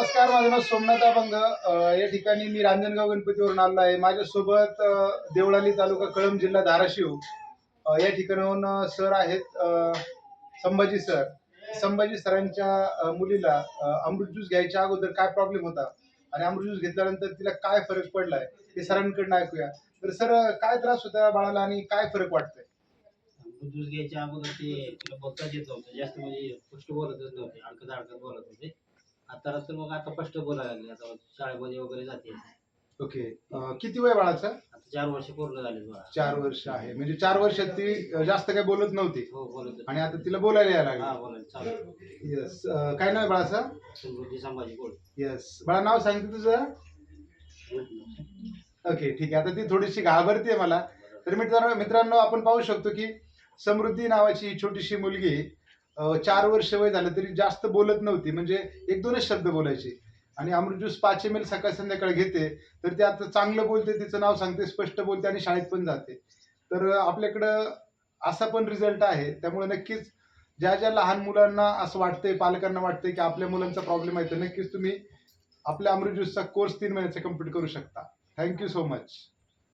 नमस्कार माझं नाव सोमनाथ अभंग. या ठिकाणी मी रांजणगाव गणपतीवरून आलो आहे. माझ्यासोबत देवळाली तालुका कळंब जिल्हा धाराशिव. या ठिकाणाहून सर आहेत संभाजी सर. संभाजी सरांच्या मुलीला अमृत ज्यूस घ्यायच्या अगोदर काय प्रॉब्लेम होता? आणि अमृत ज्यूस घेतल्यानंतर तिला काय फरक पडलाय? हे सरांकडनं ऐकूया. तर सर काय त्रास होता बाळाला आणि काय फरक वाटतंय? ज्यूस घ्यायच्या अगोदर ते तिला बघताच येत नव्हतं जास्त म्हणजे स्पष्ट बोलतच नव्हते. अडकत अडकत बोलत होते. आता तर मग आता स्पष्ट बोलायला लागले. आता शाळेमध्ये वगैरे जाते. ओके. किती वय बाळाचं? चार वर्ष पूर्ण झाले चार वर्ष आहे. म्हणजे चार वर्षात ती अ, जास्त काही बोलत नव्हती. हो बोलत होते. आणि आता तिला बोलायला यायला हा लागली बोलायला चालू येस काय नाव आहे बाळाचं? समृद्धी संभाजी येस बाळा नाव सांगते तुझं? ओके ठीक आहे. आता ती थोडीशी घाबरते मला. तर मित्रांनो मित्रांनो आपण पाहू शकतो की समृद्धी नावाची ही छोटीशी मुलगी चार वर्ष वय झालं तरी जास्त बोलत नव्हती. म्हणजे एक दोनच शब्द बोलायची. आणि अमृत ज्यूस पाच एम एल सकाळ संध्याकाळ घेते तर ते आता चांगलं बोलते तिचं नाव सांगते स्पष्ट बोलते आणि शाळेत पण जाते. तर आपल्याकडं असा पण रिझल्ट आहे. त्यामुळे नक्कीच ज्या ज्या लहान मुलांना असं वाटतंय पालकांना वाटतंय की आपल्या मुलांचा प्रॉब्लेम आहे तर नक्कीच तुम्ही आपल्या अमृत ज्यूसचा कोर्स तीन महिन्याचा कंप्लीट करू शकता. Thank you so much